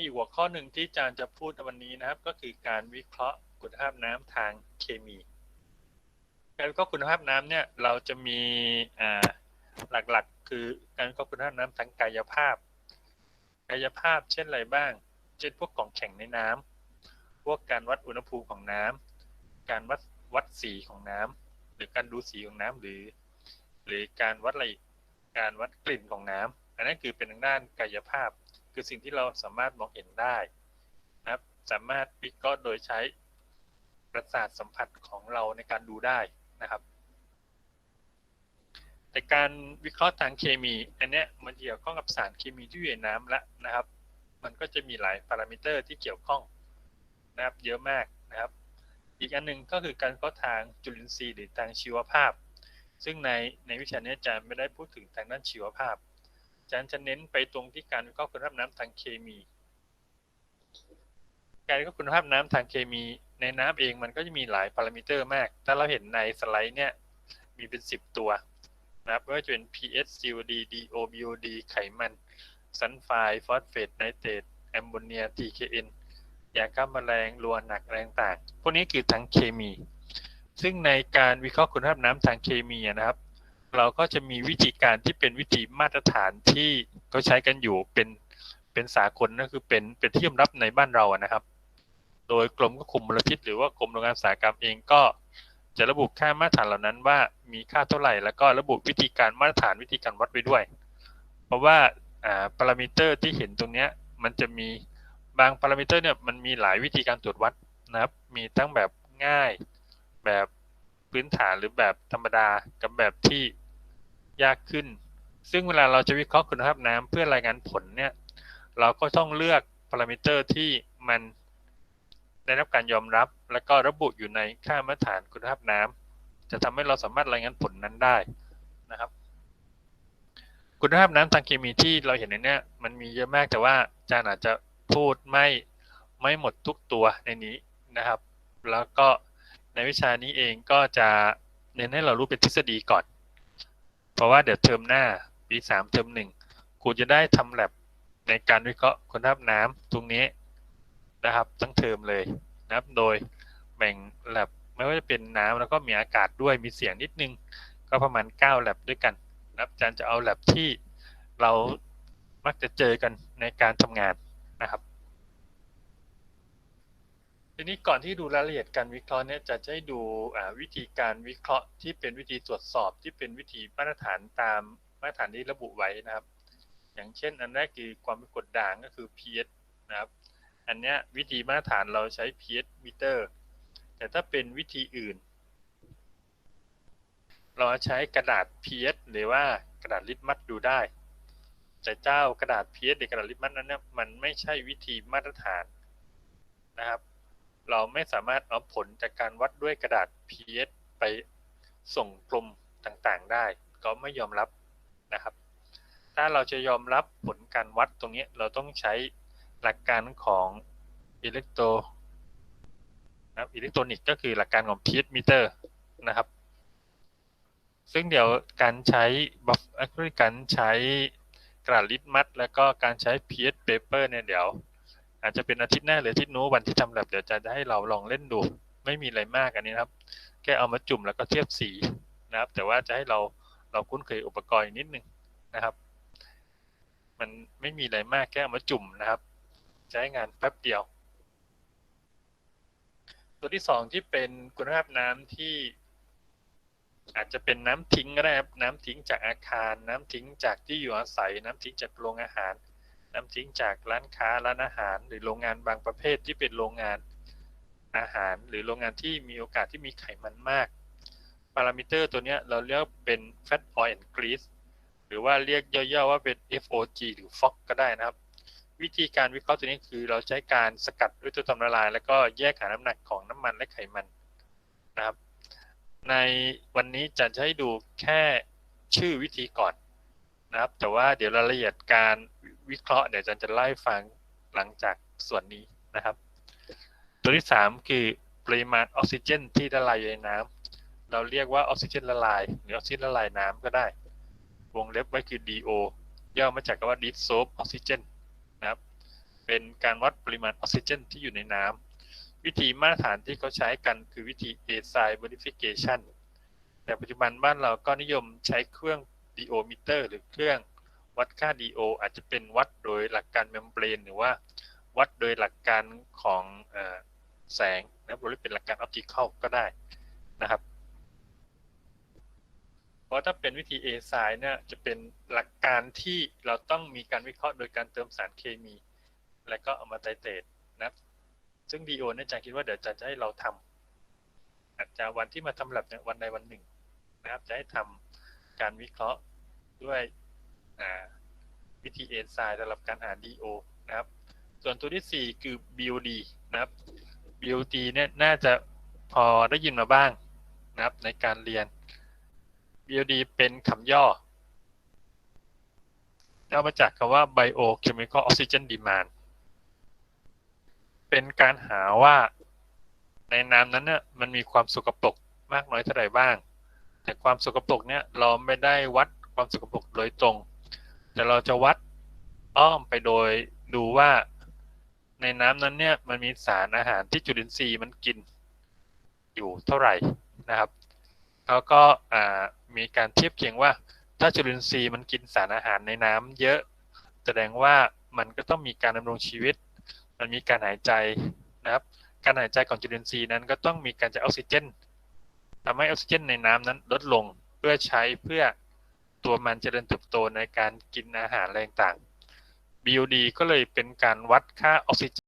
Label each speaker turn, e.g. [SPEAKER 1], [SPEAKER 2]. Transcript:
[SPEAKER 1] อีกหัวข้อหนึ่งที่อาจารย์จะพูดวันนี้นะครับ ก็คือการวิเคราะห์คุณภาพน้ำทางเคมี การวิเคราะห์คุณภาพน้ำเนี่ยเราจะมีอ่าหลักๆ คือการวิเคราะห์คุณภาพน้ำทางกายภาพ กายภาพเช่นอะไรบ้าง เช่นพวกของแข็งในน้ำพวกการวัดอุณหภูมิของน้ำการวัดวัดสีของน้ำหรือการดูสีของน้ำหรือ หรือการวัดอะไรการวัดกลิ่นของน้ำอันนั้นคือเป็นทางด้านกายภาพ คือสิ่งที่เราสามารถมองเห็นได้นะครับ สามารถวิเคราะห์โดยใช้ประสาทสัมผัสของเราในการดูได้นะครับ แต่การวิเคราะห์ทางเคมีอันเนี้ยมันเกี่ยวข้องกับสารเคมีที่อยู่ในน้ำละนะครับ มันก็จะมีหลายพารามิเตอร์ที่เกี่ยวข้องนะครับ เยอะมากนะครับ อีกอันหนึ่งก็คือการวิเคราะห์ทางจุลินทรีย์หรือทางชีวภาพ ซึ่งในในวิชานี้อาจารย์ไม่ได้พูดถึงทางด้านชีวภาพ จารย์จะเน้นไปตรงที่การวิเคราะห์คุณภาพน้ำทางเคมี การวิเคราะห์คุณภาพน้ำทางเคมี ในน้ำเองมันก็จะมีหลายพารามิเตอร์มาก ถ้าเราเห็นในสไลด์เนี่ยมีเป็น 10 ตัวนะครับไม่ว่าจะเป็น pH COD DO BOD ไขมันซัลไฟฟอสเฟตไนเตรตแอมโมเนีย TKN ยาฆ่าแมลงรัวหนักแรงต่างๆพวกนี้คือทางเคมี ซึ่งในการวิเคราะห์คุณภาพน้ำทางเคมีนะครับ เราก็จะมีวิธีการที่เป็นวิธีมาตรฐานที่เขาใช้กันอยู่เป็นเป็นสากลนั่นคือเป็นเป็นที่ยอมรับในบ้านเราอะนะครับ โดยกรมควบคุมมลพิษหรือว่ากรมโรงงานอุตสาหกรรมเองก็จะระบุค่ามาตรฐานเหล่านั้นว่ามีค่าเท่าไหร่ แล้วก็ระบุวิธีการมาตรฐานวิธีการวัดไว้ด้วย เพราะว่าอ่าพารามิเตอร์ที่เห็นตรงเนี้ยมันจะมีบางพารามิเตอร์เนี่ยมันมีหลายวิธีการตรวจวัดนะครับ มีทั้งแบบง่ายแบบพื้นฐานหรือแบบธรรมดากับแบบที่ ยากขึ้น ซึ่งเวลาเราจะวิเคราะห์คุณภาพน้ำเพื่อรายงานผลเนี่ย เราก็ต้องเลือกพารามิเตอร์ที่มันได้รับการยอมรับ และก็ระบุอยู่ในค่ามาตรฐานคุณภาพน้ำจะทำให้เราสามารถรายงานผลนั้นได้นะครับ คุณภาพน้ำทางเคมีที่เราเห็นในเนี้ยมันมีเยอะมากแต่ว่าอาจารย์อาจจะพูดไม่ไม่หมดทุกตัวในนี้นะครับ แล้วก็ในวิชานี้เองก็จะเน้นให้เรารู้เป็นทฤษฎีก่อน เพราะว่าเดี๋ยวเทอมหน้าปีสามเทอมหนึ่งครูจะได้ทำแลบในการวิเคราะห์คุณภาพน้ำตรงนี้นะครับ ทั้งเทอมเลยนะครับ โดยแบ่งแลบไม่ว่าจะเป็นน้ำแล้วก็มีอากาศด้วยมีเสียงนิดนึง ก็ประมาณ9แลบด้วยกันนะครับอาจารย์จะเอาแลบที่เรามักจะเจอกันในการทำงานนะครับ ทีนี้ก่อนที่ดูรายละเอียดการวิเคราะห์เนี่ยจะให้ดูวิธีการวิเคราะห์ที่เป็นวิธีตรวจสอบที่เป็นวิธีมาตรฐานตามมาตรฐานที่ระบุไว้นะครับ อย่างเช่น อันแรกคือความเป็นกรดด่างก็คือ pH นะครับ อันเนี้ยวิธีมาตรฐานเราใช้ pH meter แต่ถ้าเป็นวิธีอื่น เราใช้กระดาษ pH หรือว่ากระดาษลิตมัสดูได้ แต่เจ้ากระดาษ pH หรือกระดาษลิตมัสนั้นเนี่ยมันไม่ใช่วิธีมาตรฐานนะครับ เราไม่สามารถเอาผลจากการวัดด้วยกระดาษ pH ไปส่งกลุ่มต่างๆ ได้ ก็ไม่ยอมรับนะครับ ถ้าเราจะยอมรับผลการวัดตรงนี้เราต้องใช้หลักการของอิเล็กโทรนะครับอิเล็กทรอนิกส์ก็คือหลักการของ pH meter นะครับ ซึ่งเดี๋ยวการใช้บัฟการใช้กระดาษลิตมัสแล้วก็การใช้ pH paper เนี่ยเดี๋ยว อาจจะเป็นอาทิตย์หน้าหรืออาทิตย์นู้นวันที่ทำแลบเดี๋ยวจะให้เราลองเล่นดู ไม่มีอะไรมากอันนี้นะครับ แค่เอามาจุ่มแล้วก็เทียบสีนะครับ แต่ว่าจะให้เราเราคุ้นเคยอุปกรณ์นิดนึงนะครับ มันไม่มีอะไรมากแค่เอามาจุ่มนะครับ ใช้งานแป๊บเดียว ตัวที่สองที่เป็นคุณภาพน้ำที่อาจจะเป็นน้ำทิ้งก็ได้ครับน้ำทิ้งจากอาคาร น้ำทิ้งจากที่อยู่อาศัย น้ำทิ้งจากโรงอาหาร น้ำทิ้งจากร้านค้าร้านอาหาร หรือโรงงานบางประเภทที่เป็นโรงงานอาหาร หรือโรงงานที่มีโอกาสที่มีไขมันมากพารามิเตอร์ตัวนี้เราเรียกเป็น fat oil and grease หรือว่าเรียกย่อๆว่าเป็น FOG หรือ FOG ก็ได้นะครับ วิธีการวิเคราะห์ตัวนี้คือเราใช้การสกัดด้วยตัวทำละลาย แล้วก็แยกหาน้ำหนักของน้ำมันและไขมันนะครับ ในวันนี้จะให้ดูแค่ชื่อวิธีก่อนนะครับ แต่ว่าเดี๋ยวรายละเอียดการ วิเคราะห์เดี๋ยวอาจารย์จะไล่ฟังหลังจากส่วนนี้นะครับ ตัวที่ 3 คือปริมาณออกซิเจน ที่ละลายอยู่ในน้ำเราเรียกว่าออกซิเจนละลาย หรือออกซิเจนละลายน้ำก็ได้ วงเล็บไว้คือ DO ย่อมาจากคำว่า dissolved oxygen นะครับ เป็นการวัดปริมาณออกซิเจน ที่อยู่ในน้ำวิธีมาตรฐานที่เขาใช้กันคือวิธี a s i verification แต่ปัจจุบันบ้านเราก็นิยมใช้เครื่อง DO meter หรือเครื่อง วัดค่า DO อาจจะเป็นวัดโดยหลักการเมมเบรนหรือว่าวัดโดยหลักการของอแสงนะครับหรือเป็นหลักการออปติคอลก็ได้นะครับ เพราะถ้าเป็นวิธี A s i เนี่ยจะเป็นหลักการที่เราต้องมีการวิเคราะห์โดยการเติมสารเคมี แล้วก็เอามาไตเตรดนะครับ ซึ่ง DO เนี่ยอาจารย์คิดว่าเดี๋ยวจะจะให้เราทำอาจจะวันที่มาทำแลบเนี่ยวันใดวันหนึ่งนะครับจะให้ทำการวิเคราะห์ด้วย วิธี A s i สำหรับการอ่าน DO นะครับ ส่วนตัวที่ 4 คือ BOD นะครับ BOD เนี่ยน่าจะพอได้ยินมาบ้างนะครับในการเรียน BOD เป็นคำย่อย่อมาจากคำว่า Biochemical Oxygen Demand เป็นการหาว่าในน้ำนั้นเนี่ยมันมีความสกปรกมากน้อยเท่าไหร่บ้าง แต่ความสกปรกเนี่ยเราไม่ได้วัดความสกปรกโดยตรง แต่เราจะวัดอ้อมไปโดยดูว่าในน้ำนั้นเนี่ยมันมีสารอาหารที่จุลินทรีย์มันกินอยู่เท่าไหร่นะครับแล้วก็มีการเทียบเคียงว่า ถ้าจุลินทรีย์มันกินสารอาหารในน้ำเยอะ แสดงว่ามันก็ต้องมีการดำรงชีวิต มันมีการหายใจนะครับ การหายใจของจุลินทรีย์นั้นก็ต้องมีการใช้ออกซิเจนทำให้ออกซิเจนในน้ำนั้นลดลงเพื่อใช้เพื่อ ตัวมันเจริญเติบโตในการกินอาหารอะไรต่าง BOD ก็เลยเป็นการวัดค่าออกซิเจน